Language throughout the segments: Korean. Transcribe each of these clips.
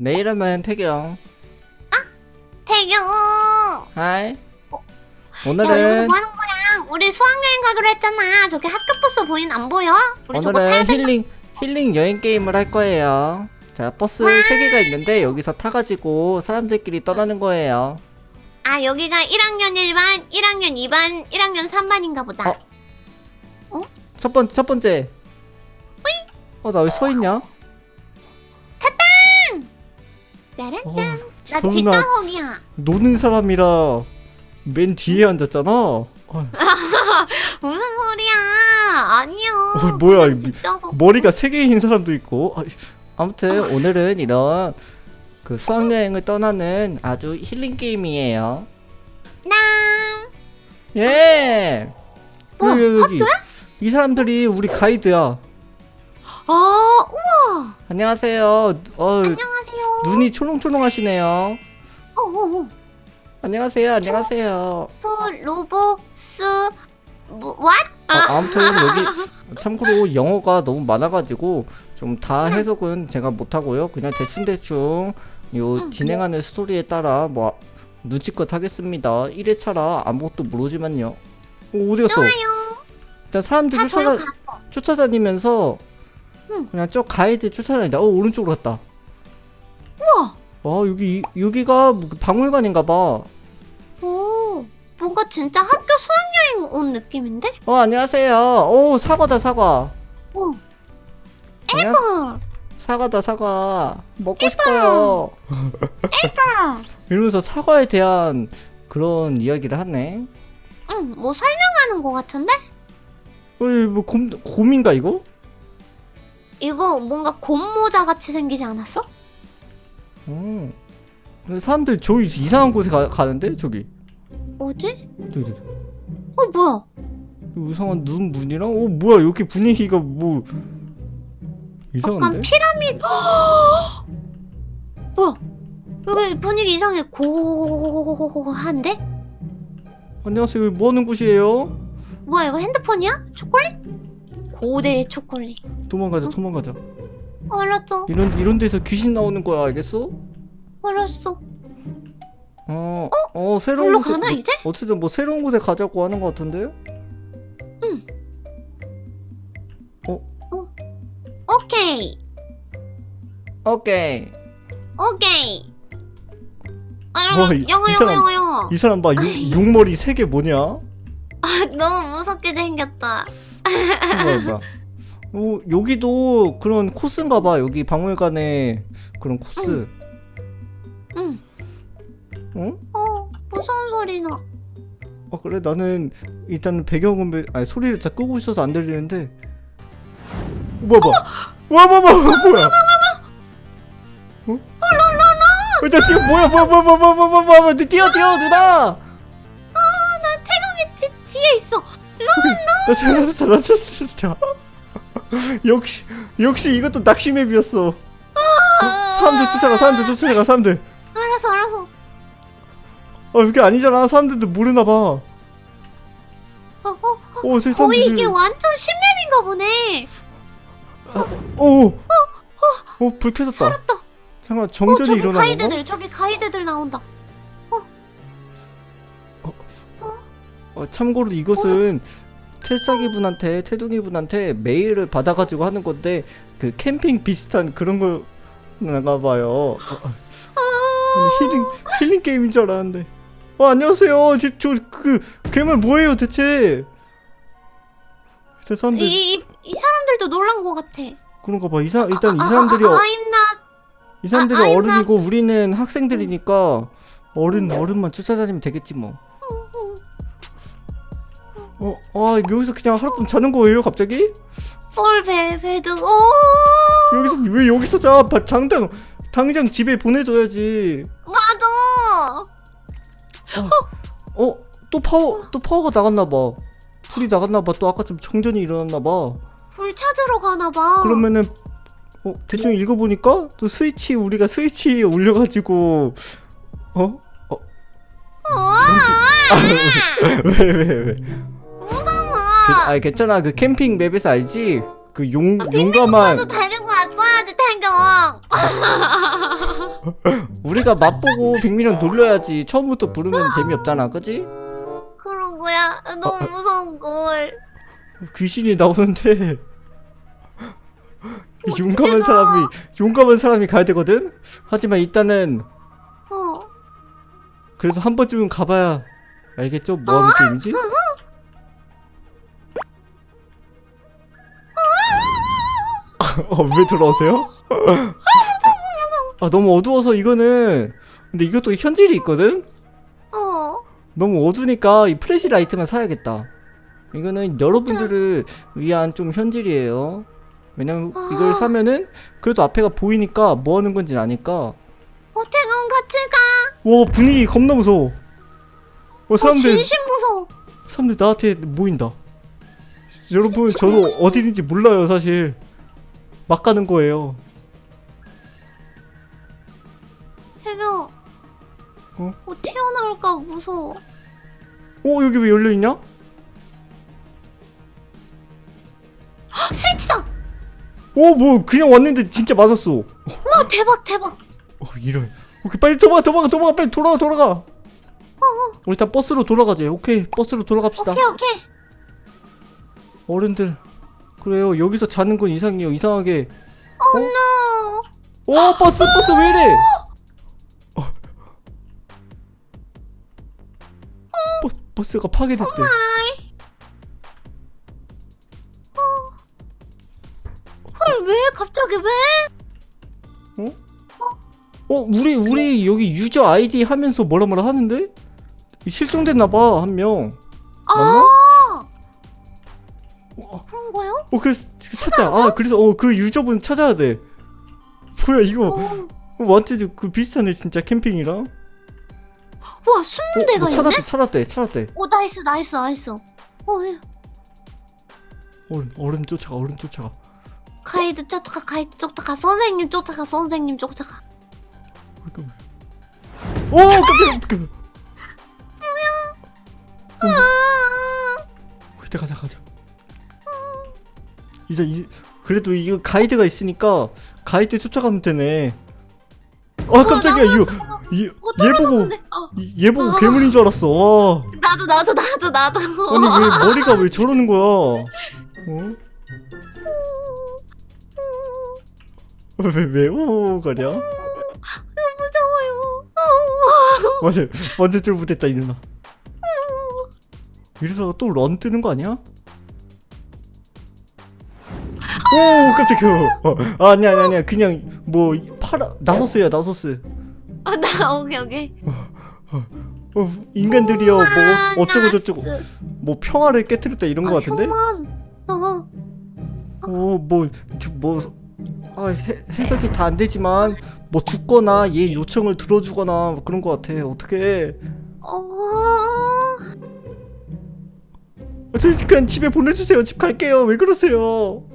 내 이름은 태경. 태경. 하이. 어? 야, 여기서 오늘은 뭐 하는 거야? 우리 수학여행 가기로 했잖아. 저기 학교 버스 보이는 안 보여? 우리 저거 타야 오늘은 돼. 힐링 힐링 여행 게임을 할 거예요. 자 버스 세 개가 있는데 여기서 타가지고 사람들끼리 떠나는 거예요. 아, 여기가 1학년 1반, 1학년 2반, 1학년 3반인가 보다. 어? 첫번첫 번째. 어나 왜 서 있냐? 짜란. 어, 나 뒷좌석이야. 노는 사람이라 맨 뒤에 앉았잖아. 어, 무슨 소리야? 아니요. 어, 뭐야, 그냥 이- 뒷좌석. 머리가 세 개인 사람도 있고. 아, 아무튼 오늘은 이런 그 수학 여행을 떠나는 아주 힐링 게임이에요. 남. 예. 뭐, 여기 여기 이 사람들이 우리 가이드야. 아, 우와. 안녕하세요. 어 안녕하세요. 눈이 초롱초롱하시네요. 어, 어, 어. 안녕하세요. 안녕하세요. 플로보스 뭐, what? 아, 아무튼 여기 참고로 영어가 너무 많아가지고 좀 다 해석은 제가 못하고요. 그냥 대충 대충 요 진행하는 스토리에 따라 뭐 눈치껏 하겠습니다. 1회차라 아무것도 모르지만요. 어, 어디 갔어? 좋아요. 일단 사람들 다 쫓아다, 갔어. 쫓아다니면서 응. 그냥 저 가이드 쫓아다니다. 어 오른쪽으로 갔다. 우와. 아 여기 여기가 뭐 박물관인가 봐. 오, 뭔가 진짜 학교 수학여행 온 느낌인데? 어 안녕하세요. 오 사과다 사과. 오, 안녕- 헐. 사과다 사과. 먹고 싶어요. 헐. 이러면서 사과에 대한 그런 이야기를 하네. 응, 뭐 설명하는 거 같은데? 어이 뭐 곰, 곰인가 이거? 이거 뭔가 곰모자 같이 생기지 않았어? 어. 근데 사람들 저기 이상한 곳에 가, 가는데 저기. 어디? 저기, 저기. 어, 뭐야? 이상한 눈 문이랑 어 뭐야 여기 분위기가 뭐 약간 이상한데? 피라미드. 뭐야? 여기 분위기 이상해. 고한데? 안녕하세요. 여기 뭐 하는 곳이에요? 뭐야 이거 핸드폰이야? 초콜릿? 고대 초콜릿. 도망가자 도망가자. 알았어. 이런 이런 데서 귀신 나오는 거야 알겠어? 알았어. 어, 어, 새로운 글로 곳에 가나, 뭐- 이제? 어쨌든 뭐 새로운 곳에 가자고 하는 것 같은데요? 오케이. 오케이. 오케이. 아, 와, 이- 영어 이 영어 사람- 영어 영어. 이 사람 봐, 육, 육머리 세 개 뭐냐? 아, 너무 무섭게 생겼다. 뭐야, 뭐야. 어, 여기도 그런 코스인가 봐. 여기 박물관에 그런 코스. 응. 어? 어 무서운 소리 나. 어, 그래 나는 일단 배경은 배- 아니 소리를 다 끄고 있어서 안 들리는데. 어, 뭐야, 뭐야. 뭐야, 뭐야, 뭐야, 뭐야. 어? 어, 저 뛰어, 뭐야, 뭐야, 뭐야, 뭐야, 뭐야, 뭐야, 뭐야, 뭐야, 뛰어, 뛰어, 누나. 나 태경이 뒤, 뒤에 있어. 나 잘났어 잘났어 진짜 역시 역시 이것도 낚시 맵이었어. 사람들 쫓아가 사람들 쫓아가 사람들. 알았어 알았어. 어 이게 아니잖아. 사람들도 모르나 봐 어 어, 어, 어, 저 거의 사람들 이게 완전 신맵인가 보네. 어어 불 켜졌다. 살았다. 잠깐 어, 정전이 저기 건가? 가이드들, 저기 가이드들 나온다. 어, 참고로 이것은 태싸기 분한테 태둥이 분한테 메일을 받아가지고 하는 건데 그 캠핑 비슷한 그런 걸 나가 봐요. 어, 어. 힐링 힐링 게임인 줄 알았는데. 어 안녕하세요. 저그 괴물 뭐예요 대체? 저 사람들 이, 이, 이 사람들도 놀란 것 같아. 그런가 봐. 이사 일단 이 아, 사람들이 아, 어, 아, I'm not. 이 사람들이 아, 어른이고 우리는 학생들이니까 어른 어른만 쫓아다니면 되겠지 뭐 어, 아 여기서 그냥 하룻밤 자는 거예요 갑자기? 폴 베베드. 오, 여기서 왜 여기서 자? 바- 당장 당장 집에 보내줘야지. 맞아. 어? 또 파워 또 파워가 나갔나 봐. 불이 나갔나 봐. 또 아까처럼 정전이 일어났나 봐. 불 찾으러 가나 봐. 그러면은 어 대충 읽어보니까 또 스위치 우리가 스위치에 올려가지고 어? 어? 왜왜 왜? 무 서워. 아 괜찮아 그 캠핑 맵에서 알지? 그용 아, 용감한 도 데리고 왔어야지 태경. 우리가 맛보고 빅민형 놀려야지 처음부터 부르면 재미없잖아 그지? 그런 거야. 너무 무서운 걸. 귀신이 나오는데 용감한 사람이 용감한 사람이 가야 되거든? 하지만 일단은 어. 그래도 한 번쯤은 가봐야 알겠죠? 뭐 하는 게임인지? 어, 왜 돌아오세요? 아 너무 어두워서 이거는 근데 이것도 현질이 있거든? 어. 너무 어두니까 이 플래시 라이트만 사야겠다 이거는 여러분들을 위한 좀 현질이에요 왜냐면 이걸 사면은 그래도 앞에가 보이니까 뭐 하는 건지 아니까 어, 태경 같이 가. 와 분위기 겁나 무서워 어 어, 사람들 진심 무서워. 사람들 나한테 모인다. 여러분 저도 어디인지 몰라요 사실. 막 가는 거예요. 태경. 어? 어, 튀어나올까 무서워. 어 여기 왜 열려 있냐? 헉, 스위치다. 어뭐 그냥 왔는데 진짜 맞았어. 어 와, 대박, 대박. 이런. 오케이 빨리 도망가 도망가 도망가 빨리 돌아가 돌아가. 어 일단 버스로 돌아가자. 오케이 버스로 돌아갑시다. 오케이, 오케이. 어른들 그래요 여기서 자는 건 이상해요 이상하게. 어, 노. 어 버스 버스 왜 이래? 어. 버, 버스가 파괴됐대. 헐, 왜? 갑자기 왜? 어 우리 우리 여기 유저 아이디 하면서 뭐라 뭐라 하는데 실종됐나봐 한 명. 맞나? 아, 어, 거요? 어 그래서 그 찾자. 아 그래서 어 그 유저분 찾아야 돼. 뭐야 이거 어. 완전 그 비슷하네 진짜 캠핑이랑. 와, 숨는 어, 데가 뭐 있네? 찾았대 찾았대 찾았대. 오, 나이스, 나이스, 나이스. 어, 예. 어른 어른 쫓아가 어른 쫓아가. 가이드 쫓아가, 가이드 쫓아가, 선생님 쫓아가, 선생님 쫓아가. 오 깜짝이야. 깜짝이야. 아, 이제 가자 가자. 이제 이 그래도 이거 가이드가 있으니까 가이드 쫓아가면 되네. 아 깜짝이야 이거 이, 어, 얘 보고 얘 보고 아. 괴물인 줄 알았어. 와. 나도, 나도, 나도, 나도. 아니 왜 머리가 왜 저러는 거야? 어? 왜왜 오가랴? 무서워요. 어. 맞아 완전 쫄부됐다 이 누나. 이래서 또 런 뜨는 거 아니야? 오 깜짝이야. 어, 아, 아니야 아니야 아니야 그냥 뭐 파라 나서스야 나서스. 아, 나, 오케이, 오케이. 어, 인간들이요 뭐 우와, 어쩌고 저쩌고. 뭐 평화를 깨뜨렸다 이런 거 아, 같은데? 휴먼. 어, 어뭐뭐 아, 해, 해석이 다 안 되지만 뭐 죽거나 얘 요청을 들어주거나 뭐 그런 거 같아 어떻게 어. 저 그냥 집에 보내주세요 집 갈게요 왜 그러세요 어,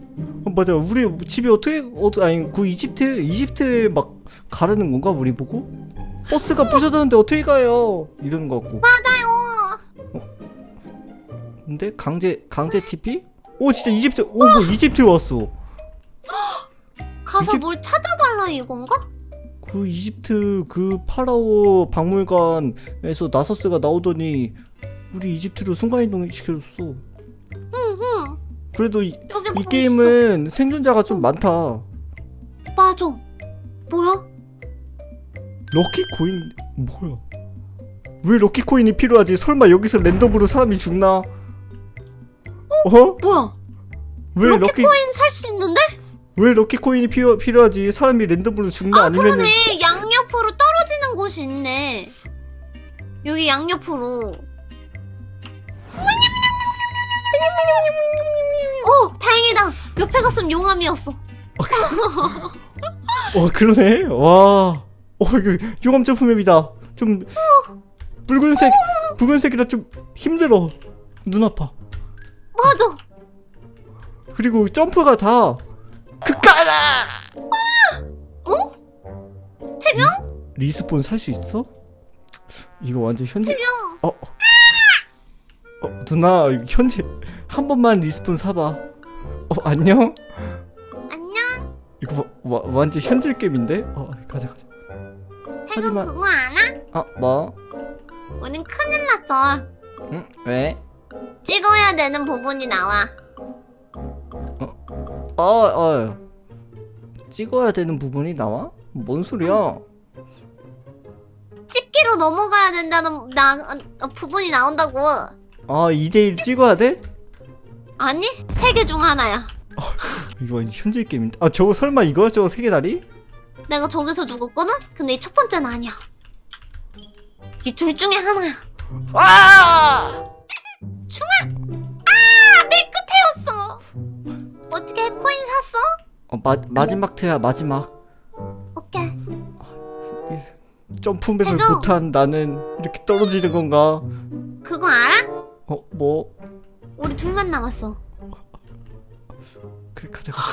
맞아 우리 집이 어떻게 어 아니 그 이집트 이집트에 막 가라는 건가 우리 보고? 버스가 부셔졌는데 어떻게 가요? 이러는 거 같고. 맞아요. 근데 강제 강제 TP 오 진짜 이집트 오뭐 이집트에 왔어. 가서 이집- 뭘 찾아달라 이건가? 그 이집트 그 파라오 박물관에서 나서스가 나오더니 우리 이집트로 순간이동 시켜줬어. 응, 그래도 이, 여기 이 뭐 게임은 생존자가 좀 많다. 있어. 맞아. 뭐야? 럭키 코인 뭐야? 왜 럭키 코인이 필요하지? 설마 여기서 랜덤으로 사람이 죽나? 어? 뭐야? 왜 럭키 럭키 코인 살 수 있는데? 왜 럭키 코인이 필요 필요하지? 사람이 랜덤으로 죽나 아 아니면은 그러네. 양옆으로 떨어지는 곳이 있네. 여기 양옆으로. 어 다행이다. 옆에 갔으면 용암이었어. 어 그러네. 와. 어 이거 용암 점프 맵이다. 좀 붉은색 붉은색이라 좀 힘들어. 눈 아파. 맞아. 그리고 점프가 다 그까라. 어? 태경? 리스폰 살 수 있어? 이거 완전 현재. 태경. 어. 어 누나 이거 현재 한 번만 리스폰 사봐. 어 안녕. 안녕. 이거 와, 와, 완전 현질 게임인데? 어 가자 가자 태국 하지만- 그거 알아? 아 뭐? 우린 큰일 났어. 응? 왜? 찍어야 되는 부분이 나와. 어, 어 찍어야 되는 부분이 나와? 뭔 소리야? 찍기로 넘어가야 된다는 나 어, 부분이 나온다고. 아 2대1 찍어야 돼? 아니? 세 개 중 하나야. 이거 완전 현질 게임인데 아 저거 설마 이거야 저거 세개 다리? 내가 저기서 죽었거든? 근데 이 첫 번째는 아니야. 이 둘 중에 하나야. 아! 아! 맨 끝에였어. 어떻게 코인 샀어? 어, 마, 마지막 트야 마지막 오케이. 이 점프맵을 태국! 못한 나는 이렇게 떨어지는 건가? 그거 알아? 어 뭐? 우리 둘만 남았어. 그래 가자 가자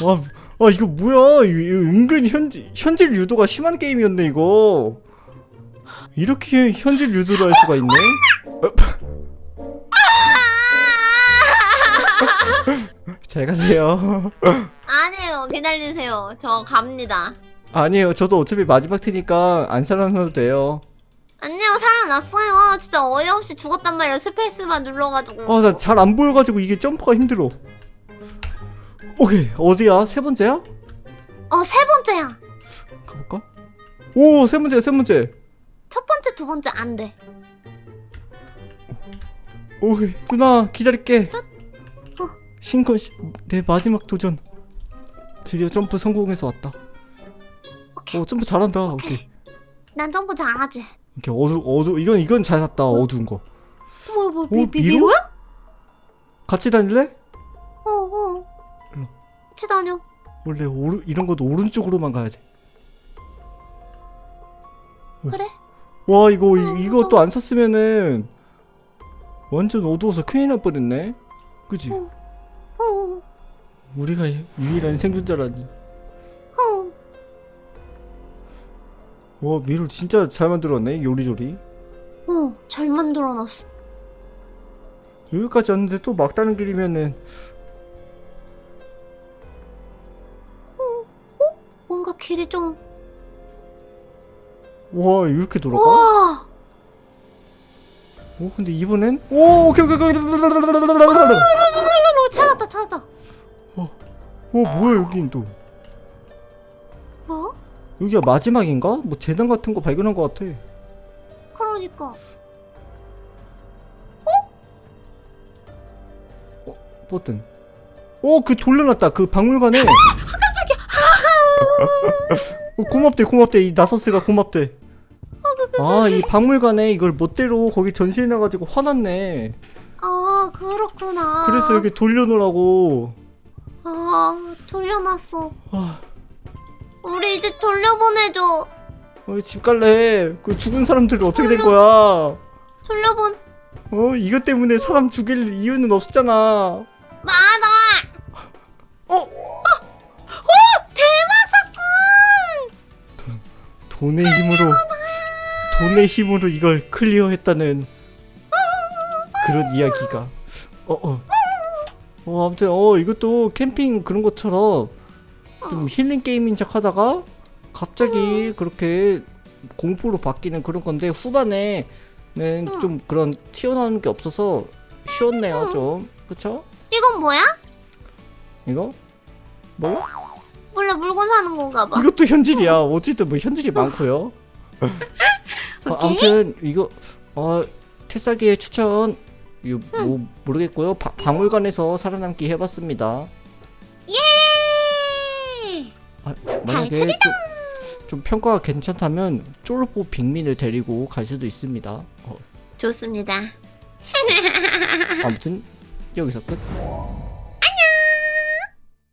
와, 와 이거 뭐야 이거, 이거 은근 현질, 현질 유도가 심한 게임이었네 이거 이렇게 현질 유도를 할 수가 있네? 잘 가세요 아니에요. 기다리세요. 저 갑니다. 아니에요 저도 어차피 마지막 트니까 안 살아나도 돼요 났어요. 진짜 어이없이 죽었단 말이에요. 스페이스만 눌러가지고. 아 나 잘 안 보여가지고 이게 점프가 힘들어 오케이 어디야? 세 번째야? 어, 세 번째야. 가볼까? 오 세 번째 세 번째 첫 번째, 두 번째 안 돼. 오케이 누나 기다릴게 어. 신건 씨, 내 마지막 도전 드디어 점프 성공해서 왔다 오케이. 오 점프 잘한다 오케이 난 점프 잘하지. 오케이 어두 어두 이건 이건 잘 샀다 어두운 거 뭐, 뭐, 오, 미, 미, 미로? 미로야? 같이 다닐래? 어, 어. 일로. 같이 다녀. 원래 오른 이런 것도 오른쪽으로만 가야 돼. 그래? 와 이거 어, 이, 또안 샀으면은 완전 어두워서 큰일 날 뻔했네. 그지? 어. 어, 우리가 유일한 생존자라니. 와 미로 진짜 잘 만들었네 요리조리. 어, 잘 만들어놨어. 여기까지 왔는데 또 막다른 길이면은 뭔가 길이 좀. 와 이렇게 돌아가? 우와! 오 근데 이번엔 오 오케이 오케이 오케이. 어, 찾았다, 찾았다. 오 뭐야 여긴 또 뭐? 여기가 마지막인가? 뭐 재단 같은 거 발견한 것 같아. 그러니까. 뭐든. 오, 그 돌려놨다. 그 박물관에. 깜짝이야. 어, 고맙대, 고맙대. 이 나서스가 고맙대. 아, 이 박물관에 이걸 멋대로 거기 전시해놔가지고 화났네. 아, 그렇구나. 그래서 여기 돌려놓으라고. 아, 돌려놨어. 아, 우리 이제 돌려보내줘. 우리 집 갈래. 그 죽은 사람들 어떻게 된 거야? 돌려본. 어, 이것 때문에 사람 죽일 이유는 없었잖아. 맞아. 어? 대박 사건. 돈의 힘으로 돈의 힘으로 이걸 클리어했다는 그런 이야기가 어어 어 아무튼 어 이것도 캠핑 그런 것처럼 좀 힐링 게임인 척 하다가 갑자기 그렇게 공포로 바뀌는 그런 건데 후반에는 응. 좀 그런 튀어나오는 게 없어서 쉬웠네요 좀 그쵸? 이건 뭐야? 이거? 몰라? 몰라 물건 사는 건가 봐. 이것도 현질이야. 어쨌든 뭐 현질이 많고요. 어, 아무튼 이거 어 테사기의 추천 이거 뭐 모르겠고요. 바- 박물관에서 살아남기 해봤습니다. 예. 아, 만약에. 좀, 좀 평가가 괜찮다면 쫄보 빅민을 데리고 갈 수도 있습니다. 어, 좋습니다. 아무튼 여기서 끝.